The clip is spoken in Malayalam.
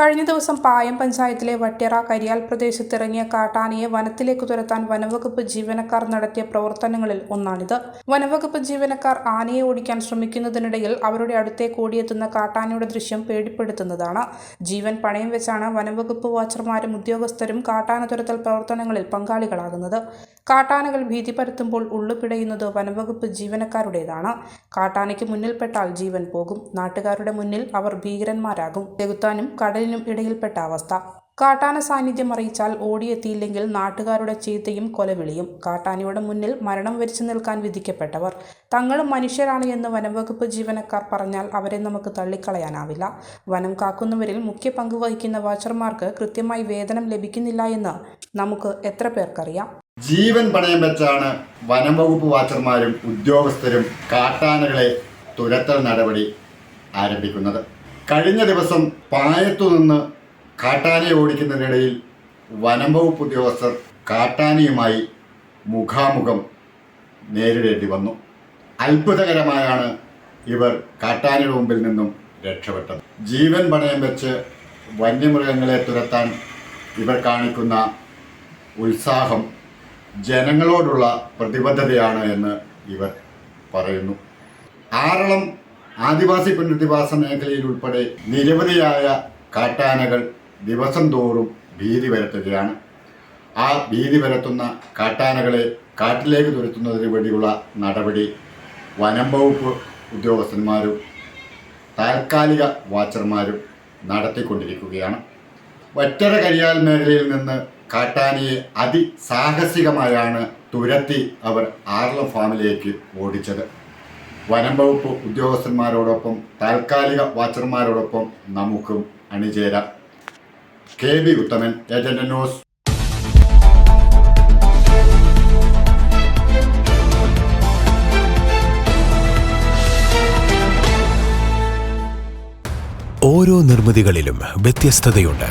കഴിഞ്ഞ ദിവസം പായം പഞ്ചായത്തിലെ വട്ടിയറ കരിയാൽ പ്രദേശത്തിറങ്ങിയ കാട്ടാനയെ വനത്തിലേക്ക് തുരത്താൻ വനവകുപ്പ് ജീവനക്കാർ നടത്തിയ പ്രവർത്തനങ്ങളിൽ ഒന്നാണിത്. വനവകുപ്പ് ജീവനക്കാർ ആനയെ ഓടിക്കാൻ ശ്രമിക്കുന്നതിനിടയിൽ അവരുടെ അടുത്തേക്ക് ഓടിയെത്തുന്ന കാട്ടാനയുടെ ദൃശ്യം പേടിപ്പെടുത്തുന്നതാണ്. ജീവൻ പണയം വെച്ചാണ് വനവകുപ്പ് വാച്ചർമാരും ഉദ്യോഗസ്ഥരും കാട്ടാന തുരത്തൽ പ്രവർത്തനങ്ങളിൽ പങ്കാളികളാകുന്നത്. കാട്ടാനകൾ ഭീതി പരത്തുമ്പോൾ ഉള്ളുപിടയുന്നത് വനംവകുപ്പ് ജീവനക്കാരുടേതാണ്. കാട്ടാനയ്ക്ക് മുന്നിൽപ്പെട്ടാൽ ജീവൻ പോകും. നാട്ടുകാരുടെ മുന്നിൽ അവർ ഭീകരന്മാരാകും. ചെകുത്താനും കടലിനും ഇടയിൽപ്പെട്ട അവസ്ഥ. കാട്ടാന സാന്നിധ്യം അറിയിച്ചാൽ ഓടിയെത്തിയില്ലെങ്കിൽ നാട്ടുകാരുടെ ചീത്തയും കൊലവിളിയും. കാട്ടാനയുടെ മുന്നിൽ മരണം വരിച്ചു നിൽക്കാൻ വിധിക്കപ്പെട്ടവർ. തങ്ങളും മനുഷ്യരാണ് എന്ന് വനംവകുപ്പ് ജീവനക്കാർ പറഞ്ഞാൽ അവരെ നമുക്ക് തള്ളിക്കളയാനാവില്ല. വനം കാക്കുന്നവരിൽ മുഖ്യ പങ്ക് വഹിക്കുന്ന വാച്ചർമാർക്ക് കൃത്യമായി വേതനം ലഭിക്കുന്നില്ല എന്ന് നമുക്ക് എത്ര പേർക്കറിയാം? ജീവൻ പണയം വെച്ചാണ് വനം വകുപ്പ് വാച്ചർമാരും ഉദ്യോഗസ്ഥരും കാട്ടാനകളെ തുരത്തൽ നടപടി ആരംഭിക്കുന്നത്. കഴിഞ്ഞ ദിവസം പായത്തു നിന്ന് കാട്ടാനയെ ഓടിക്കുന്നതിനിടയിൽ വനം വകുപ്പ് ഉദ്യോഗസ്ഥർ കാട്ടാനയുമായി മുഖാമുഖം നേരിടേണ്ടി വന്നു. അത്ഭുതകരമായാണ് ഇവർ കാട്ടാനയുടെ മുമ്പിൽ നിന്നും രക്ഷപ്പെട്ടത്. ജീവൻ പണയം വെച്ച് വന്യമൃഗങ്ങളെ തുരത്താൻ ഇവർ കാണിക്കുന്ന ഉത്സാഹം ജനങ്ങളോടുള്ള പ്രതിബദ്ധതയാണ് എന്ന് ഇവർ പറയുന്നു. ആറളം ആദിവാസി പുനരധിവാസ മേഖലയിൽ ഉൾപ്പെടെ നിരവധിയായ കാട്ടാനകൾ ദിവസം തോറും ഭീതി വരുത്തുകയാണ് ആ ഭീതി വരത്തുന്ന കാട്ടാനകളെ കാട്ടിലേക്ക് തുരത്തുന്നതിന് വേണ്ടിയുള്ള നടപടി വനം വകുപ്പ് ഉദ്യോഗസ്ഥന്മാരും താൽക്കാലിക വാച്ചർമാരും നടത്തിക്കൊണ്ടിരിക്കുകയാണ്. വറ്റര കരിയാൽ മേഖലയിൽ നിന്ന് കാട്ടാനയെ അതിസാഹസികമായാണ് തുരത്തി അവർ ആർലം ഫാമിലേക്ക് ഓടിച്ചത്. വനം വകുപ്പ് ഉദ്യോഗസ്ഥന്മാരോടൊപ്പം താൽക്കാലിക വാച്ചർമാരോടൊപ്പം നമുക്കും അണിചേരാം. K B Uthaman agent news. ഓരോ നിർമ്മിതികളിലും വ്യത്യസ്തതയുണ്ട്.